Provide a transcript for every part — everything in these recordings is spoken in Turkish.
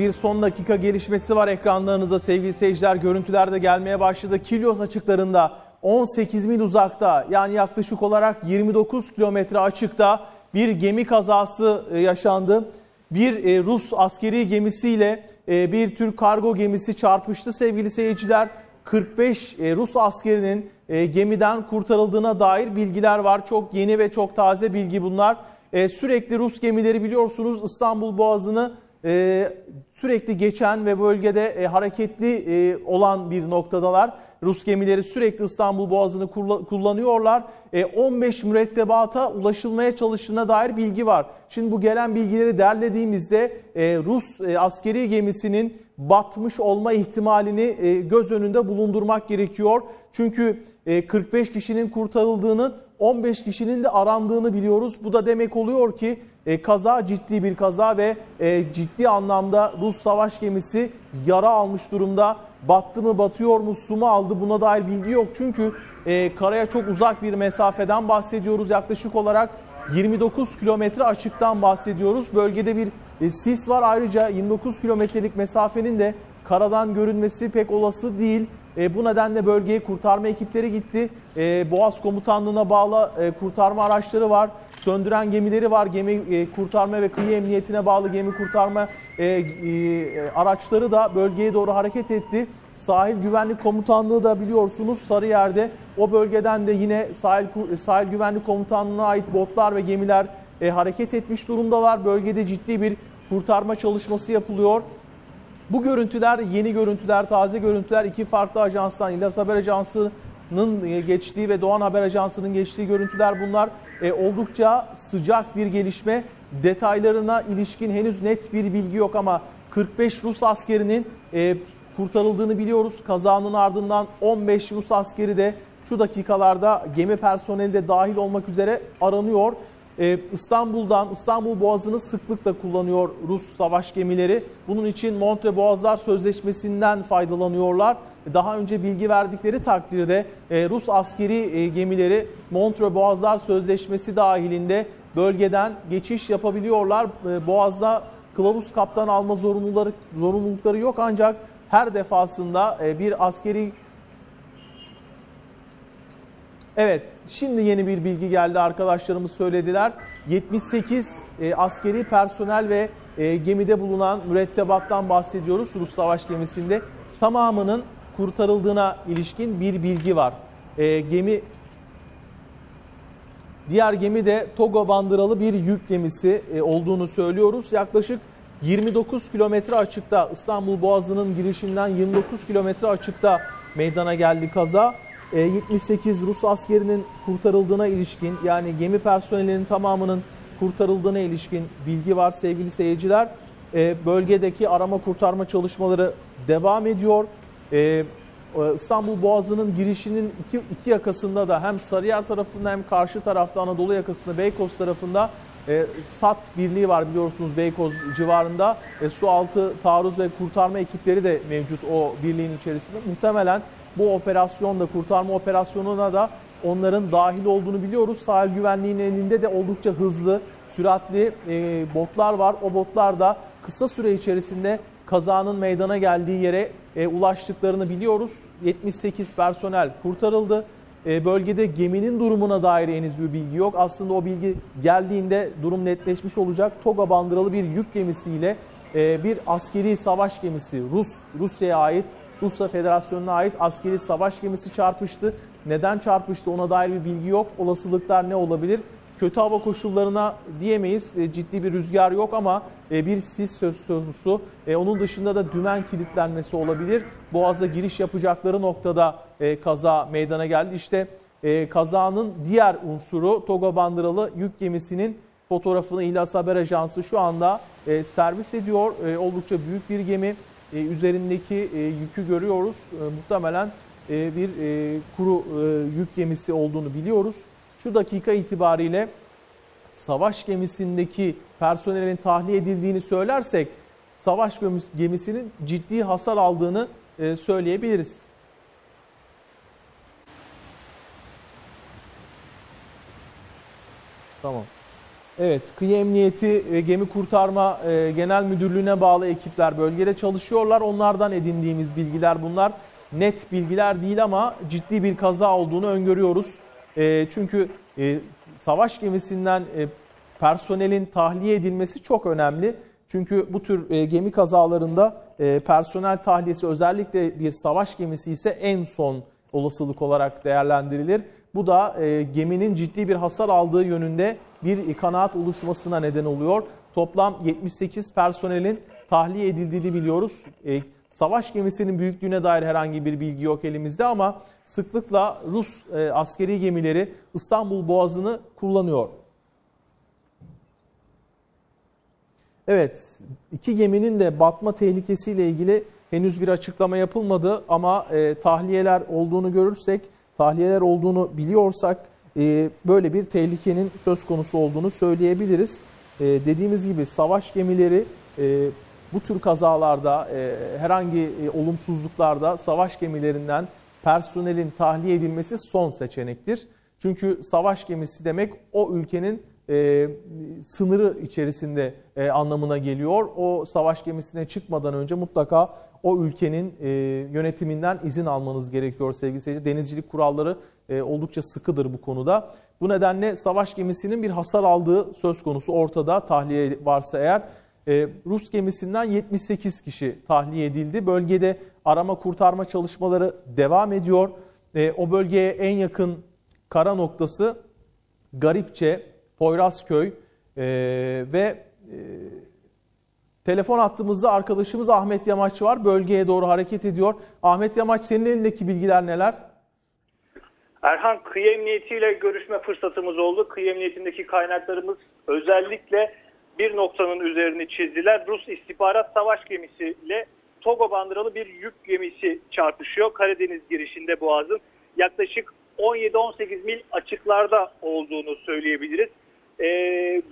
Bir son dakika gelişmesi var ekranlarınızda sevgili seyirciler. Görüntüler de gelmeye başladı. Kilyos açıklarında 18 mil uzakta yani yaklaşık olarak 29 kilometre açıkta bir gemi kazası e, yaşandı. Bir e, Rus askeri gemisiyle e, bir Türk kargo gemisi çarpıştı sevgili seyirciler. 45 Rus askerinin gemiden kurtarıldığına dair bilgiler var. Çok yeni ve çok taze bilgi bunlar. Sürekli Rus gemileri biliyorsunuz İstanbul Boğazı'nı sürekli geçen ve bölgede hareketli olan bir noktadalar. Rus gemileri sürekli İstanbul Boğazı'nı kullanıyorlar. 15 e, mürettebata ulaşılmaya çalıştığına dair bilgi var. Şimdi bu gelen bilgileri derlediğimizde e, Rus e, askeri gemisinin batmış olma ihtimalini göz önünde bulundurmak gerekiyor. Çünkü 45 kişinin kurtarıldığını, 15 kişinin de arandığını biliyoruz. Bu da demek oluyor ki kaza ciddi bir kaza ve ciddi anlamda Rus savaş gemisi yara almış durumda battı mı batıyor mu su mu aldı buna dair bilgi yok. Çünkü e, karaya çok uzak bir mesafeden bahsediyoruz. Yaklaşık olarak 29 kilometre açıktan bahsediyoruz. Bölgede bir e, sis var ayrıca 29 kilometrelik mesafenin de karadan görünmesi pek olası değil. E, bu nedenle bölgeye kurtarma ekipleri gitti. E, Boğaz Komutanlığı'na bağlı e, kurtarma araçları var. Söndüren gemileri var. Gemi e, kurtarma ve kıyı emniyetine bağlı gemi kurtarma e, e, araçları da bölgeye doğru hareket etti. Sahil Güvenlik Komutanlığı da biliyorsunuz Sarıyer'de. O bölgeden de yine sahil, sahil Güvenlik Komutanlığı'na ait botlar ve gemiler e, hareket etmiş durumdalar. Bölgede ciddi bir kurtarma çalışması yapılıyor. Bu görüntüler yeni görüntüler, taze görüntüler iki farklı ajanstan, İlyas Haber Ajansı'nın e, geçtiği ve Doğan Haber Ajansı'nın geçtiği görüntüler bunlar. E, oldukça sıcak bir gelişme. Detaylarına ilişkin henüz net bir bilgi yok ama 45 Rus askerinin e, kurtarıldığını biliyoruz. Kazanın ardından 15 Rus askeri de şu dakikalarda gemi personeli de dahil olmak üzere aranıyor. Ee, İstanbul'dan, İstanbul Boğazı'nı sıklıkla kullanıyor Rus savaş gemileri. Bunun için Montre Boğazlar Sözleşmesi'nden faydalanıyorlar. Daha önce bilgi verdikleri takdirde e, Rus askeri e, gemileri Montre Boğazlar Sözleşmesi dahilinde bölgeden geçiş yapabiliyorlar. E, Boğaz'da kılavuz kaptan alma zorunlulukları, zorunlulukları yok ancak her defasında bir askeri Evet, şimdi yeni bir bilgi geldi arkadaşlarımız söylediler. 78 e, askeri personel ve e, gemide bulunan mürettebattan bahsediyoruz Rus savaş gemisinde. Tamamının kurtarıldığına ilişkin bir bilgi var. E, gemi Diğer gemi de Togo bandıralı bir yük gemisi e, olduğunu söylüyoruz. Yaklaşık 29 kilometre açıkta İstanbul Boğazı'nın girişinden 29 kilometre açıkta meydana geldi kaza. 78 e, Rus askerinin kurtarıldığına ilişkin yani gemi personelinin tamamının kurtarıldığına ilişkin bilgi var sevgili seyirciler. E, bölgedeki arama kurtarma çalışmaları devam ediyor. E, İstanbul Boğazı'nın girişinin iki, iki yakasında da hem Sarıyer tarafında hem karşı tarafta Anadolu yakasında Beykoz tarafında e, SAT birliği var biliyorsunuz Beykoz civarında. E, su altı taarruz ve kurtarma ekipleri de mevcut o birliğin içerisinde. Muhtemelen bu operasyonda kurtarma operasyonuna da onların dahil olduğunu biliyoruz. Sahil güvenliğinin elinde de oldukça hızlı, süratli e, botlar var. O botlar da kısa süre içerisinde kazanın meydana geldiği yere e, ulaştıklarını biliyoruz. 78 personel kurtarıldı. E, bölgede geminin durumuna dair henüz bir bilgi yok. Aslında o bilgi geldiğinde durum netleşmiş olacak. Toga bandıralı bir yük gemisiyle e, bir askeri savaş gemisi Rus Rusya'ya ait Rusya Federasyonu'na ait askeri savaş gemisi çarpıştı. Neden çarpıştı ona dair bir bilgi yok. Olasılıklar ne olabilir? Kötü hava koşullarına diyemeyiz. E, ciddi bir rüzgar yok ama bir sis söz konusu. Onun dışında da dümen kilitlenmesi olabilir. Boğaz'a giriş yapacakları noktada kaza meydana geldi. İşte kazanın diğer unsuru Toga bandıralı yük gemisinin fotoğrafını İhlas Haber Ajansı şu anda servis ediyor. Oldukça büyük bir gemi e, üzerindeki e, yükü görüyoruz. E, muhtemelen e, bir e, kuru e, yük gemisi olduğunu biliyoruz. Şu dakika itibariyle savaş gemisindeki personelin tahliye edildiğini söylersek savaş gemisinin ciddi hasar aldığını e, söyleyebiliriz. Tamam. Evet, Kıyı Emniyeti ve Gemi Kurtarma e, Genel Müdürlüğü'ne bağlı ekipler bölgede çalışıyorlar. Onlardan edindiğimiz bilgiler bunlar. Net bilgiler değil ama ciddi bir kaza olduğunu öngörüyoruz. E, çünkü e, savaş gemisinden e, personelin tahliye edilmesi çok önemli. Çünkü bu tür e, gemi kazalarında e, personel tahliyesi özellikle bir savaş gemisi ise en son olasılık olarak değerlendirilir. Bu da e, geminin ciddi bir hasar aldığı yönünde bir kanaat oluşmasına neden oluyor. Toplam 78 personelin tahliye edildiğini biliyoruz. E, savaş gemisinin büyüklüğüne dair herhangi bir bilgi yok elimizde ama sıklıkla Rus e, askeri gemileri İstanbul Boğazı'nı kullanıyor. Evet, iki geminin de batma tehlikesiyle ilgili henüz bir açıklama yapılmadı ama e, tahliyeler olduğunu görürsek, tahliyeler olduğunu biliyorsak e, böyle bir tehlikenin söz konusu olduğunu söyleyebiliriz. E, dediğimiz gibi savaş gemileri e, bu tür kazalarda, e, herhangi e, olumsuzluklarda savaş gemilerinden personelin tahliye edilmesi son seçenektir. Çünkü savaş gemisi demek o ülkenin e, sınırı içerisinde e, anlamına geliyor. O savaş gemisine çıkmadan önce mutlaka o ülkenin e, yönetiminden izin almanız gerekiyor sevgili seyirci. Denizcilik kuralları e, oldukça sıkıdır bu konuda. Bu nedenle savaş gemisinin bir hasar aldığı söz konusu ortada tahliye varsa eğer. E, Rus gemisinden 78 kişi tahliye edildi. Bölgede arama kurtarma çalışmaları devam ediyor. E, o bölgeye en yakın kara noktası Garipçe, Poyrazköy e, ve e, telefon attığımızda arkadaşımız Ahmet Yamaç var. Bölgeye doğru hareket ediyor. Ahmet Yamaç senin elindeki bilgiler neler? Erhan Kıyı Emniyeti ile görüşme fırsatımız oldu. Kıyı Emniyeti'ndeki kaynaklarımız özellikle bir noktanın üzerini çizdiler. Rus istihbarat savaş gemisiyle Togo bandıralı bir yük gemisi çarpışıyor. Karadeniz girişinde Boğaz'ın yaklaşık 17-18 mil açıklarda olduğunu söyleyebiliriz. Ee,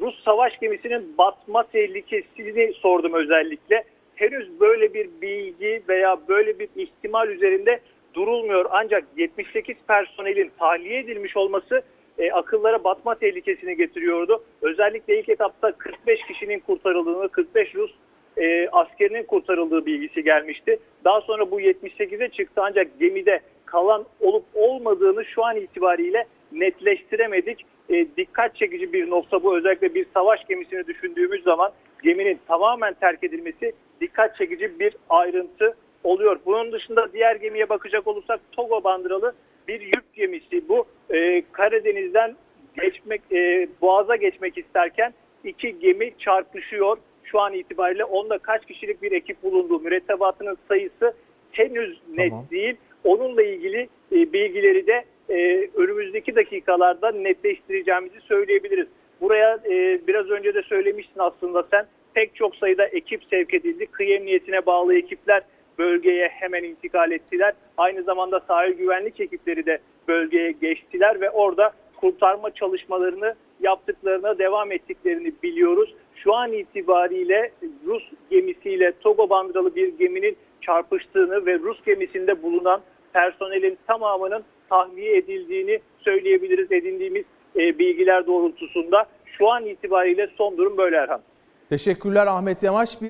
Rus savaş gemisinin batma tehlikesini sordum özellikle. Henüz böyle bir bilgi veya böyle bir ihtimal üzerinde durulmuyor. Ancak 78 personelin tahliye edilmiş olması e, akıllara batma tehlikesini getiriyordu. Özellikle ilk etapta 45 kişinin kurtarıldığını, 45 Rus e, askerinin kurtarıldığı bilgisi gelmişti. Daha sonra bu 78'e çıktı ancak gemide kalan olup olmadığını şu an itibariyle netleştiremedik. E, dikkat çekici bir nokta bu. Özellikle bir savaş gemisini düşündüğümüz zaman geminin tamamen terk edilmesi dikkat çekici bir ayrıntı oluyor. Bunun dışında diğer gemiye bakacak olursak Togo bandıralı bir yük gemisi. Bu e, Karadeniz'den geçmek, e, Boğaz'a geçmek isterken iki gemi çarpışıyor. Şu an itibariyle onda kaç kişilik bir ekip bulunduğu mürettebatının sayısı henüz net Tamam. değil. Onunla ilgili e, bilgileri de e, önümüzdeki dakikalarda netleştireceğimizi söyleyebiliriz. Buraya e, biraz önce de söylemiştin aslında sen pek çok sayıda ekip sevk edildi. Kıyı emniyetine bağlı ekipler bölgeye hemen intikal ettiler. Aynı zamanda sahil güvenlik ekipleri de bölgeye geçtiler ve orada kurtarma çalışmalarını yaptıklarına devam ettiklerini biliyoruz. Şu an itibariyle Rus gemisiyle Togo bandıralı bir geminin çarpıştığını ve Rus gemisinde bulunan personelin tamamının tahliye edildiğini söyleyebiliriz edindiğimiz e, bilgiler doğrultusunda. Şu an itibariyle son durum böyle Erhan. Teşekkürler Ahmet Yamaç.